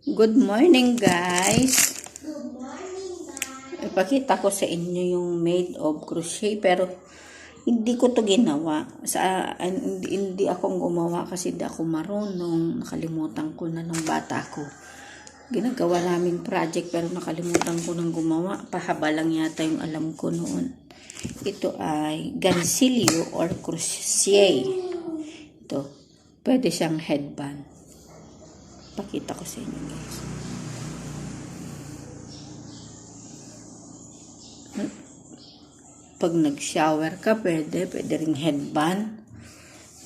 Good morning, guys. Ipakita ko sa inyo yung made of crochet pero hindi ko to ginawa. Sa hindi, hindi akong gumawa kasi di ako marunong. Nakalimutan ko na nung bata ko. Ginagawa namin project pero nakalimutan ko nang gumawa. Pahaba lang yata yung alam ko noon. Ito ay gansilyo or crochet. Ito. Pwede siyang headband. Pakita ko sa inyo guys. Pag nag-shower ka, pwede. Pwede ring headband.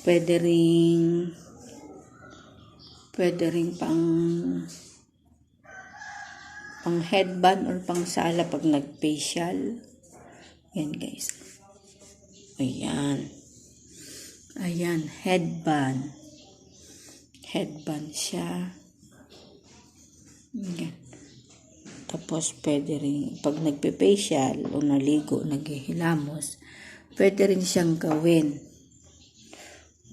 Pwede ring pwede ring pang pang headband or pang sala pag nag-facial. Yan guys. Ayan. Ayan, headband. Headband siya. Ayan. Tapos, pwede rin, pag nagpe-facial o naligo, naghihilamos, pwede rin siyang gawin.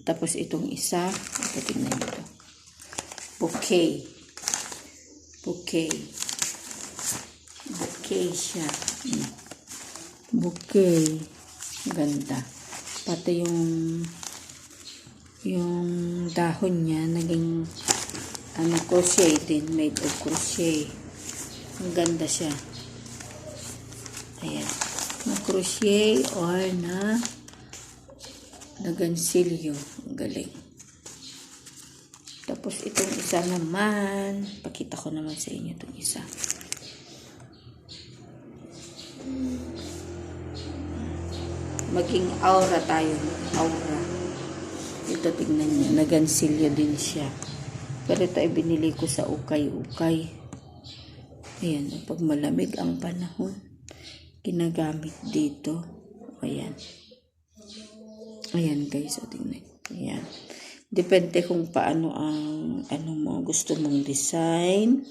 Tapos, itong isa, ito tingnan nyo. Bouquet. Bouquet. Bouquet siya. Mm. Bouquet. Ganda. Pati yung yung dahon niya naging ano crochet din. Made of crochet. Ang ganda siya. Ayan. Na crochet or na na gansilyo ang galing. Tapos itong isa naman pakita ko naman sa inyo itong isa. Maging aura tayo aura. Ito tignan niyo. Nagansilyo din siya pero ito ay binili ko sa ukay-ukay. Ayan pag malamig ang panahon ginagamit dito. Ayan. Ayan guys o tingnan. Ayan. Depende kung paano ang ano mo gusto mong design.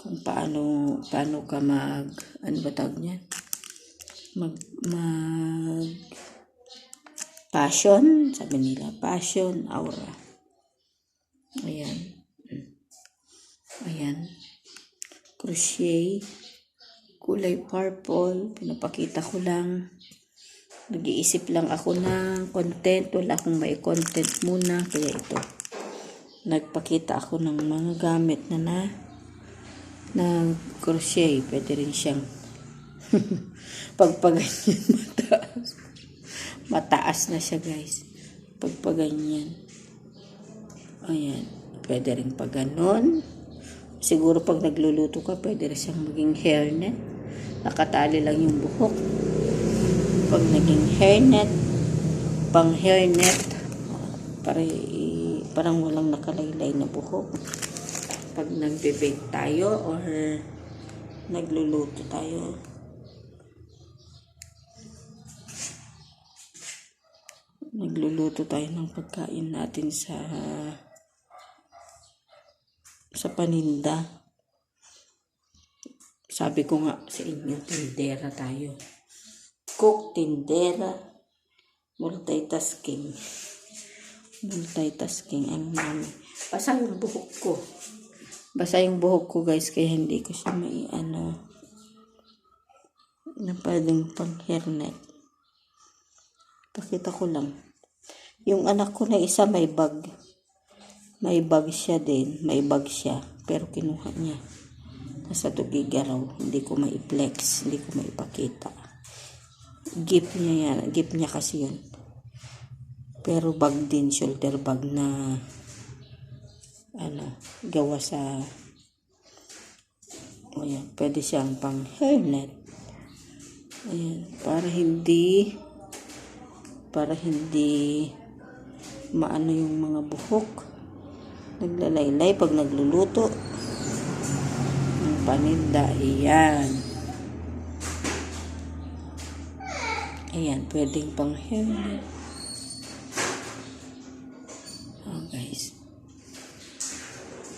Kung paano paano ka mag ano ba tawag niyan? Mag mag passion. Sabi nila passion aura ayan. Ayan. Crochet. Kulay purple. Pinapakita ko lang. Nag-iisip lang ako ng content. Wala akong may content muna. Kaya ito. Nagpakita ako ng mga gamit na na na crochet. Pwede rin siyang pagpaganyan. Mataas. Mataas na siya guys. Pagpaganyan ayan. Pwede rin pag ganon siguro pag nagluluto ka pwede rin siyang maging hairnet. Nakatali lang yung buhok. Pag naging hairnet pang hairnet para parang walang nakalaylay na buhok. Pag nagbe-bake tayo or nagluluto tayo. Nagluluto tayo ng pagkain natin sa sa paninda. Sabi ko nga sa inyo tindera tayo. Cook tindera. Multitasking multitasking ang mami basa yung buhok ko. Basa yung buhok ko guys kaya hindi ko siya mai ano na pwedeng pang hairnet pakita ko lang. Yung anak ko na isa may bag may bag siya din. May bag siya. Pero kinuha niya. Nasa tugiga raw. Hindi ko mai-flex hindi ko maipakita. Gift niya yan. Gift niya kasi yun. Pero bag din shoulder bag na ano gawa sa ayan pwede siyang pang hairnet ayan para hindi para hindi maano yung mga buhok naglalaylay pag nagluluto. Ng paninda ayan. Ayan pwedeng pang hairnet oh guys.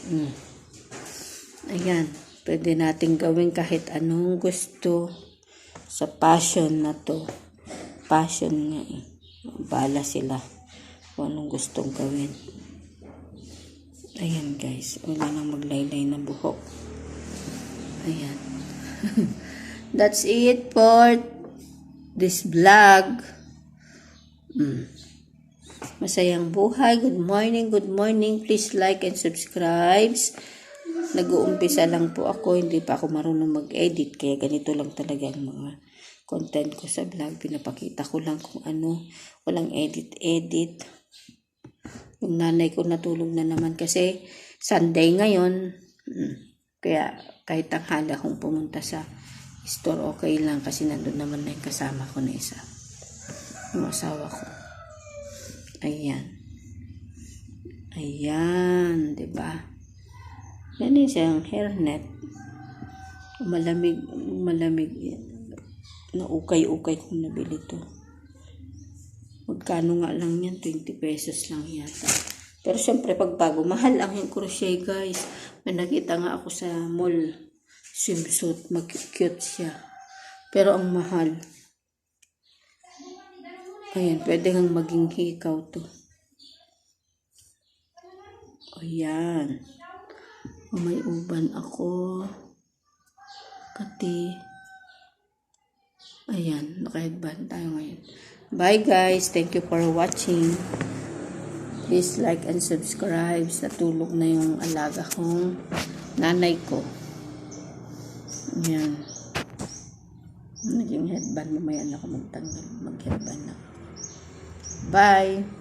Mm. ayan pwede natin gawin kahit anong gusto sa passion na to. Passion nga eh. Bala sila kung anong gustong gawin Ayan guys, wala nang maglaylay na buhok. Ayan. That's it for this vlog. Mm. Masayang buhay. Good morning, good morning. Please like and subscribe. Nag-uumpisa lang po ako. Hindi pa ako marunong mag-edit. Kaya ganito lang talaga ang mga content ko sa vlog. Pinapakita ko lang kung ano. Walang edit-edit. Yung nanay ko natulog na naman kasi Sunday ngayon. Mm. Kaya kahit tanghali akong pumunta sa store, okay lang kasi nandun naman na yung kasama ko na isa. Yung asawa ko. Ayan. Ayan, 'di ba? Yan yung siyang hairnet. Malamig, malamig. Na ukay-ukay kong nabili to. Magkano nga lang yan? 20 pesos lang yata. Pero syempre, pag bago, mahal ang yung crochet, guys. May nakita nga ako sa mall. Swimsuit. Mag-cute siya. Pero ang mahal. Ayan, pwede kang maging hikaw to. Ayan. May uban ako. Kati. Ayan, naka-headband tayo ngayon. Bye guys. Thank you for watching. Please like and subscribe. Sa tulog na yung alaga kong nanay ko. Ayan. Naging headband. Mamaya na ako magtanggal. Mag-headband na. Bye.